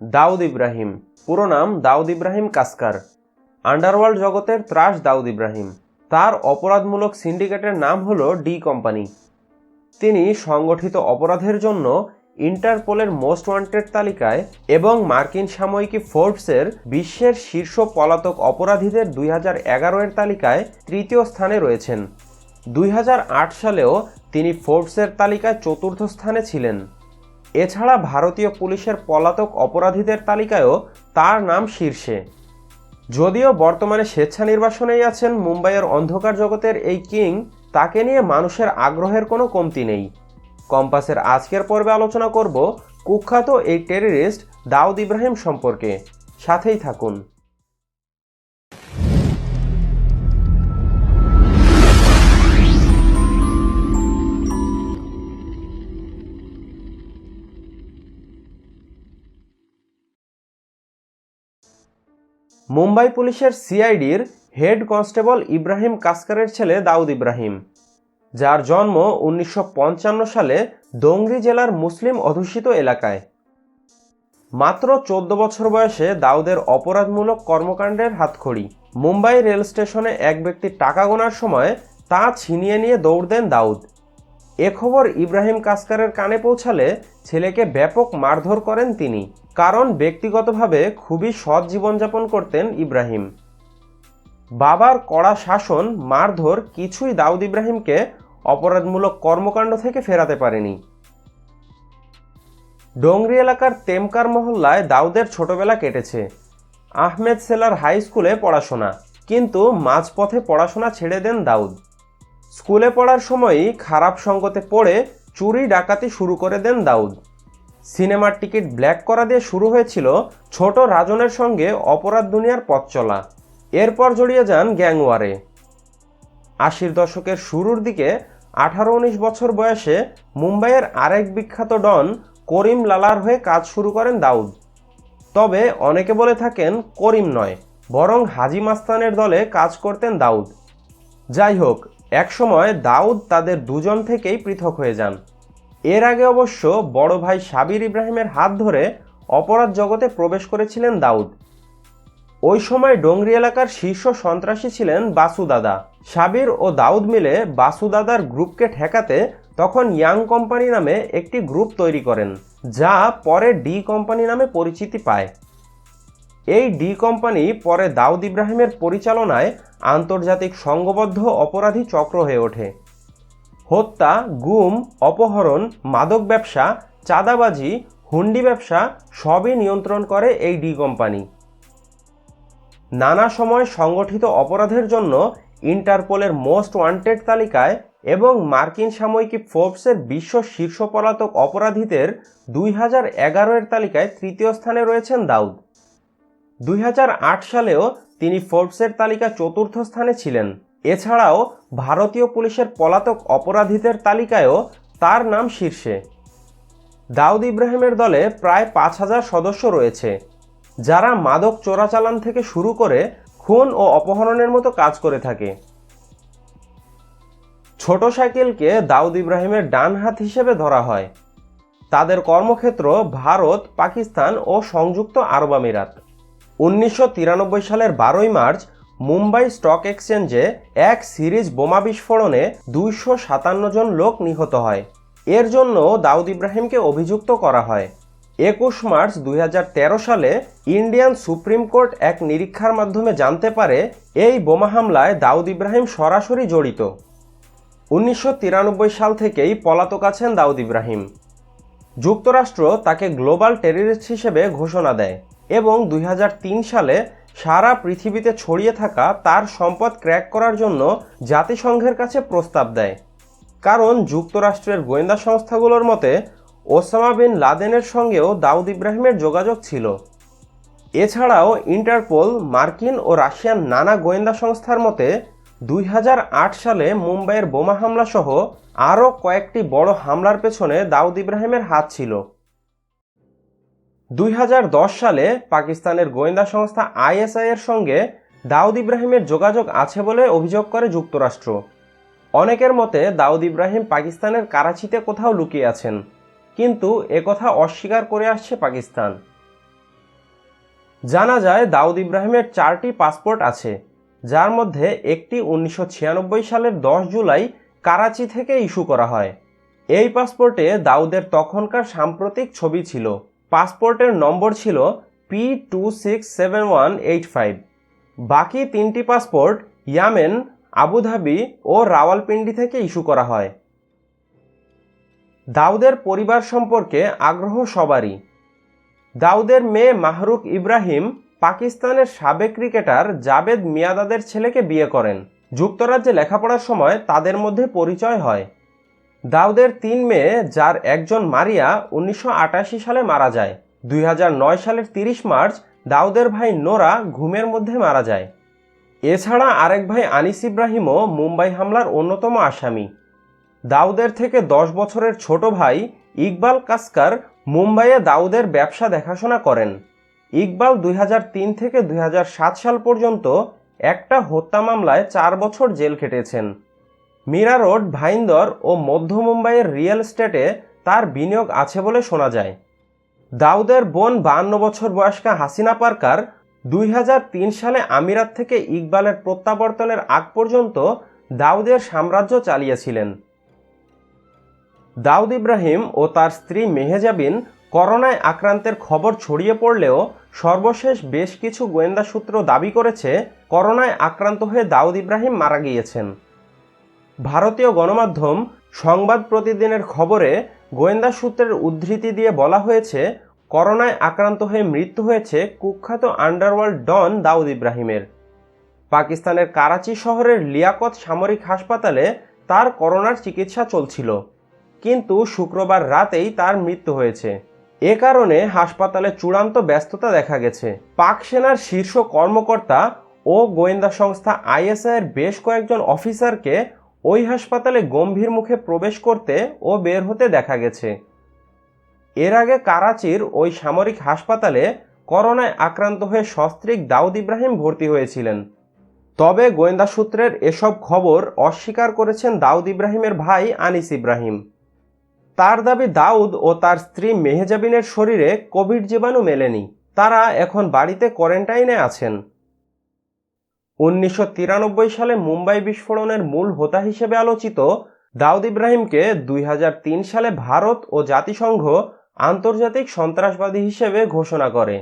দাউদ ইব্রাহিম। পুরো নাম দাউদ ইব্রাহিম কাসকার। আন্ডারওয়ার্ল্ড জগতের ত্রাস দাউদ ইব্রাহিম। তার অপরাধমূলক সিন্ডিকেটের নাম হলো ডি কোম্পানি। তিনি সংগঠিত অপরাধের জন্য ইন্টারপোলের মোস্ট ওয়ান্টেড তালিকায় এবং মার্কিন সাময়িকী ফোর্বসের বিশ্বের শীর্ষ পলাতক অপরাধীদের দুই হাজার এগারো এর তালিকায় তৃতীয় স্থানে রয়েছেন। দুই হাজার আট সালেও তিনি ফোর্বসের তালিকায় চতুর্থ স্থানে ছিলেন। এছাড়া ভারতীয় পুলিশের পলাতক অপরাধীদের তালিকায়ও তার নাম শীর্ষে। যদিও বর্তমানে স্বেচ্ছা নির্বাসনেই আছেন, মুম্বাইয়ের অন্ধকার জগতের এই কিং, তাকে নিয়ে মানুষের আগ্রহের কোনো কমতি নেই। কম্পাসের আজকের পর্বে আলোচনা করব কুখ্যাত এই টেররিস্ট দাউদ ইব্রাহিম সম্পর্কে। সাথেই থাকুন। মুম্বাই পুলিশের সিআইডির হেড কনস্টেবল ইব্রাহিম কাসকারের ছেলে দাউদ ইব্রাহিম। যার জন্ম উনিশশো পঞ্চান্ন সালে দোংরি জেলার মুসলিম অধ্যুষিত এলাকায়। মাত্র চোদ্দ বছর বয়সে দাউদের অপরাধমূলক কর্মকাণ্ডের হাতখড়ি। মুম্বাই রেল স্টেশনে এক ব্যক্তি টাকা গোনার সময় তা ছিনিয়ে নিয়ে দৌড় দেন দাউদ। এ খবর ইব্রাহিম কাসকারের কানে পৌঁছালে ছেলেকে ব্যাপক মারধর করেন তিনি, কারণ ব্যক্তিগতভাবে খুবই সৎ জীবনযাপন করতেন ইব্রাহিম। বাবার কড়া শাসন, মারধর কিছুই দাউদ ইব্রাহিমকে অপরাধমূলক কর্মকাণ্ড থেকে ফেরাতে পারেনি। ডোংরি এলাকার তেমকার মহল্লায় দাউদের ছোটবেলা কেটেছে। আহমেদ সেলার হাই স্কুলে পড়াশোনা, কিন্তু মাঝপথে পড়াশোনা ছেড়ে দেন দাউদ। স্কুলে পড়ার সময়ই খারাপ সঙ্গতে পড়ে চুরি ডাকাতি শুরু করে দেন দাউদ। সিনেমার টিকিট ব্ল্যাক করা দিয়ে শুরু হয়েছিল ছোট রাজনের সঙ্গে অপরাধ দুনিয়ার পথ চলা। এরপর জড়িয়ে যান গ্যাংওয়ারে। আশির দশকের শুরুর দিকে আঠারো উনিশ বছর বয়সে মুম্বাইয়ের আরেক বিখ্যাত ডন করিম লালার হয়ে কাজ শুরু করেন দাউদ। তবে অনেকে বলে থাকেন করিম নয়, বরং হাজি মাস্তানের দলে কাজ করতেন দাউদ। যাই হোক একসময় দাউদ তাদের দুজন থেকেই পৃথক হয়ে যান। এর আগে অবশ্য বড় ভাই সাবির ইব্রাহিমের হাত ধরে অপরাধ জগতে প্রবেশ করেছিলেন দাউদ। ওই সময় ডোংরি এলাকার শীর্ষ সন্ত্রাসী ছিলেন বাসু দাদা। সাবির ও দাউদ মিলে বাসু দাদার গ্রুপকে ঠেকাতে তখন ইয়াং কোম্পানি নামে একটি গ্রুপ তৈরি করেন, যা পরে ডি কোম্পানি নামে পরিচিতি পায়। এই ডি কোম্পানি পরে দাউদ ইব্রাহিমের পরিচালনায় আন্তর্জাতিক সংঘবদ্ধ অপরাধী চক্র হয়ে ওঠে। হত্যা, গুম, অপহরণ, মাদক ব্যবসা, চাঁদাবাজি, হুন্ডি ব্যবসা সবই নিয়ন্ত্রণ করে এই ডি কোম্পানি। নানা সময় সংগঠিত অপরাধের জন্য ইন্টারপোলের মোস্ট ওয়ান্টেড তালিকায় এবং মার্কিন সাময়িকী ফোর্বসের বিশ্ব শীর্ষ পলাতক অপরাধীদের দুই হাজার এগারোয়ের তালিকায় তৃতীয় স্থানে রয়েছেন দাউদ। দুই হাজার আট সালেও তিনি ফোর্বসের তালিকা চতুর্থ স্থানে ছিলেন। এছাড়াও ভারতীয় পুলিশের পলাতক অপরাধীদের তালিকায়ও তার নাম শীর্ষে। দাউদ ইব্রাহিমের দলে প্রায় পাঁচ হাজার সদস্য রয়েছে, যারা মাদক চোরাচালান থেকে শুরু করে খুন ও অপহরণের মতো কাজ করে থাকে। ছোট সাইকেলকে দাউদ ইব্রাহিমের ডান হাত হিসেবে ধরা হয়। তাদের কর্মক্ষেত্র ভারত, পাকিস্তান ও সংযুক্ত আরব আমিরাত। উনিশশো তিরানব্বই সালের বারোই মার্চ মুম্বাই স্টক এক্সচেঞ্জে এক সিরিজ বোমা বিস্ফোরণে দুইশো সাতান্ন জন লোক নিহত হয়। এর জন্য দাউদ ইব্রাহিমকে অভিযুক্ত করা হয়। একুশ মার্চ দুই হাজার তেরো সালে ইন্ডিয়ান সুপ্রিম কোর্ট এক নিরীক্ষার মাধ্যমে জানতে পারে এই বোমা হামলায় দাউদ ইব্রাহিম সরাসরি জড়িত। উনিশশো তিরানব্বই সাল থেকেই পলাতক আছেন দাউদ ইব্রাহিম। যুক্তরাষ্ট্র তাকে গ্লোবাল টেররিস্ট হিসেবে ঘোষণা দেয়। এবং দুই হাজার তিন সালে সারা পৃথিবীতে ছড়িয়ে থাকা তার সম্পদ ক্র্যাক করার জন্য জাতিসংঘের কাছে প্রস্তাব দেয়। কারণ যুক্তরাষ্ট্রের গোয়েন্দা সংস্থাগুলোর মতে, ওসামা বিন লাদেনের সঙ্গেও দাউদ ইব্রাহিমের যোগাযোগ ছিল। এছাড়াও ইন্টারপোল, মার্কিন ও রাশিয়ান নানা গোয়েন্দা সংস্থার মতে, দুই হাজার আট সালে মুম্বাইয়ের বোমা হামলা সহ আরও কয়েকটি বড় হামলার পেছনে দাউদ ইব্রাহিমের হাত ছিল। দুই হাজার দশ সালে পাকিস্তানের গোয়েন্দা সংস্থা আইএসআই এর সঙ্গে দাউদ ইব্রাহিমের যোগাযোগ আছে বলে অভিযোগ করে যুক্তরাষ্ট্র। অনেকের মতে দাউদ ইব্রাহিম পাকিস্তানের কারাচিতে কোথাও লুকিয়ে আছেন, কিন্তু একথা অস্বীকার করে আসছে পাকিস্তান। জানা যায় দাউদ ইব্রাহিমের চারটি পাসপোর্ট আছে, যার মধ্যে একটি উনিশশো ছিয়ানব্বই সালের দশ জুলাই কারাচি থেকে ইস্যু করা হয়। এই পাসপোর্টে দাউদের তখনকার সাম্প্রতিক ছবি ছিল। পাসপোর্টের নম্বর ছিল P two six seven one eight five বাকি তিনটি পাসপোর্ট ইয়ামেন আবুধাবি ও রাওয়ালপিন্ডি থেকে ইস্যু করা হয়। দাউদের পরিবার সম্পর্কে আগ্রহ সবারই। দাউদের মেয়ে মাহরুখ ইব্রাহিম পাকিস্তানের সাবেক ক্রিকেটার জাবেদ মিয়াদাদের ছেলেকে বিয়ে করেন। যুক্তরাজ্যে লেখাপড়ার সময় তাদের মধ্যে পরিচয় হয়। দাউদের তিন মেয়ে, যার একজন মারিয়া, উনিশশো আটাশি সালে মারা যায়। দুই হাজার নয় সালের তিরিশ মার্চ, দাউদের ভাই নোরা ঘুমের মধ্যে মারা যায়। এছাড়া আরেক ভাই আনিস ইব্রাহিমও মুম্বাই হামলার অন্যতম আসামি। দাউদের থেকে দশ বছরের ছোট ভাই ইকবাল কাসকার মুম্বাইয়ে দাউদের ব্যবসা দেখাশোনা করেন। ইকবাল দুই হাজার তিন থেকে দুই হাজার সাত সাল পর্যন্ত একটা হত্যা মামলায় চার বছর জেল খেটেছেন। মীরা রোড, ভাইন্দর ও মধ্য মুম্বাইয়ের রিয়েল এস্টেটে তার বিনিয়োগ আছে বলে শোনা যায়। দাউদের বোন বান্ন বছর বয়স্কা হাসিনা পার্কার দুই সালে আমিরাত থেকে ইকবালের প্রত্যাবর্তনের আগ পর্যন্ত দাউদের সাম্রাজ্য চালিয়েছিলেন। দাউদ ইব্রাহিম ও তার স্ত্রী মেহেজাবিন করোনায় আক্রান্তের খবর ছড়িয়ে পড়লেও সর্বশেষ বেশ কিছু গোয়েন্দা সূত্র দাবি করেছে, করোনায় আক্রান্ত হয়ে দাউদ ইব্রাহিম মারা গিয়েছেন। ভারতীয় গণমাধ্যম সংবাদ প্রতিদিনের খবরে গোয়েন্দা সূত্রের উদ্ধৃতি দিয়ে বলা হয়েছে, করোনায় আক্রান্ত হয়ে মৃত্যু হয়েছে কুখ্যাত আন্ডারওয়ার্ল্ড ডন দাউদ ইব্রাহিমের। পাকিস্তানের কারাচি শহরের লিয়াকত সামরিক হাসপাতালে তার করোনার চিকিৎসা চলছিল, কিন্তু শুক্রবার রাতেই তার মৃত্যু হয়েছে। এ কারণে হাসপাতালে চূড়ান্ত ব্যস্ততা দেখা গেছে। পাক সেনার শীর্ষ কর্মকর্তা ও গোয়েন্দা সংস্থা আইএসআইয়ের বেশ কয়েকজন অফিসারকে ওই হাসপাতালে গম্ভীর মুখে প্রবেশ করতে ও বের হতে দেখা গেছে। এর আগে কারাচির ওই সামরিক হাসপাতালে করোনায় আক্রান্ত হয়ে সস্ত্রীক দাউদ ইব্রাহিম ভর্তি হয়েছিলেন। তবে গোয়েন্দা সূত্রের এসব খবর অস্বীকার করেছেন দাউদ ইব্রাহিমের ভাই আনিস ইব্রাহিম। তার দাবি দাউদ ও তার স্ত্রী মেহেজাবিনের শরীরে কোভিড জীবাণু মেলেনি। তারা এখন বাড়িতে কোয়ারেন্টাইনে আছেন। উনিশশো তিরানব্বই সালে মুম্বাই বিস্ফোরণের মূল হোতা হিসেবে আলোচিত, দাউদ ইব্রাহিমকে দুই হাজার তিন সালে ভারত ও জাতিসংঘ আন্তর্জাতিক সন্ত্রাসবাদী হিসেবে ঘোষণা করে।